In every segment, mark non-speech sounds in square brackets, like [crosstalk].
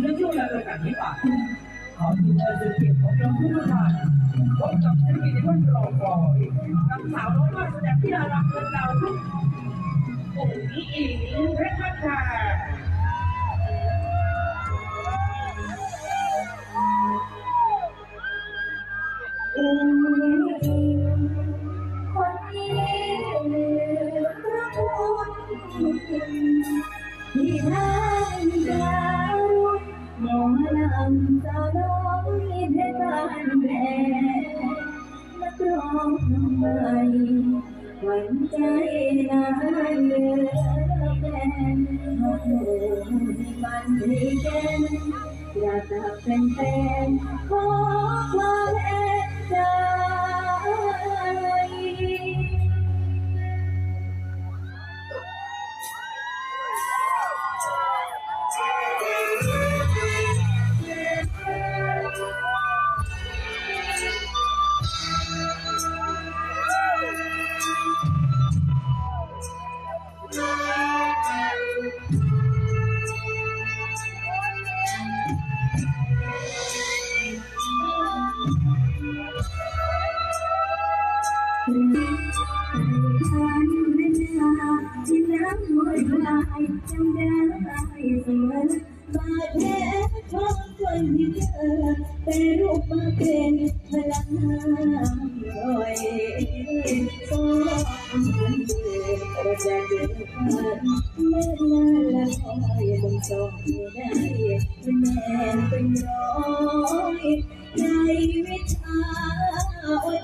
ในช่วงเวลาโอกาสนี้ป่ะขอทีมงานสุดเกียรติของเราทุกท่านพบกับศิลปินที่ท่านรอคอยกับสาวน้อยมาแสดงที่น่ารักเกินดาวรุ่งโอ้ยอิงเพชรพัชชา หวั่นใจนานเหลือแฟนหอกหมู่มันให้แก่น อยากจะเป็นแฟนขอความ เมื่อนานและคอยลงจอไม่ได้เป็นแมนเป็นร้อยในวิชาอด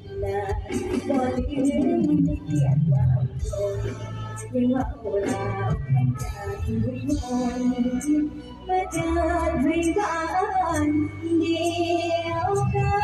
นาบ่ลืมให้เกียรติความจนยังว่าโอลาแห่งการทุกคนมาเจอให้บ้านเดียวกัน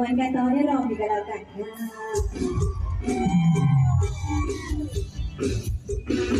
วนกันต่อได้ลองดีกันแล้วกันค่ะ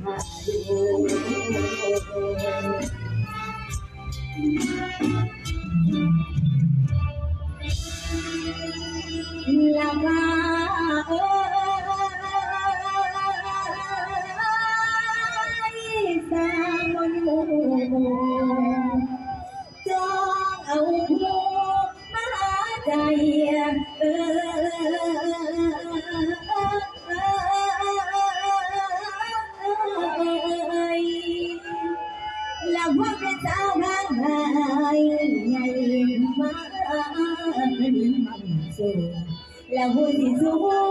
là vui thì dù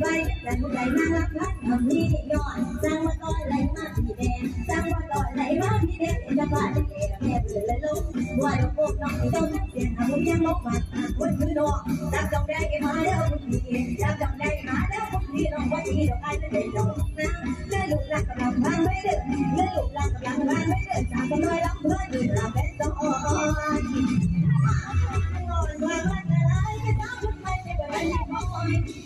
ไว้แต่ผู้ใดน่ารักรักทำนี่ย้อนจ้างมาต่อยไหลมาพี่แดงจ้างมาต่อยไหลมาพี่แดงเป็นจะบาดนเจ็บแผลือและลมว่าเราพวกน้องที่ต้องเปลี่ยนหาผมยังลบมาคนคือดอกจับจองได้กันมาแล้วคนดีจับจองได้มาแล้วคนดีน้องว่าดีดอกไอ้ไม่เป็นดอก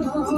Oh. [laughs]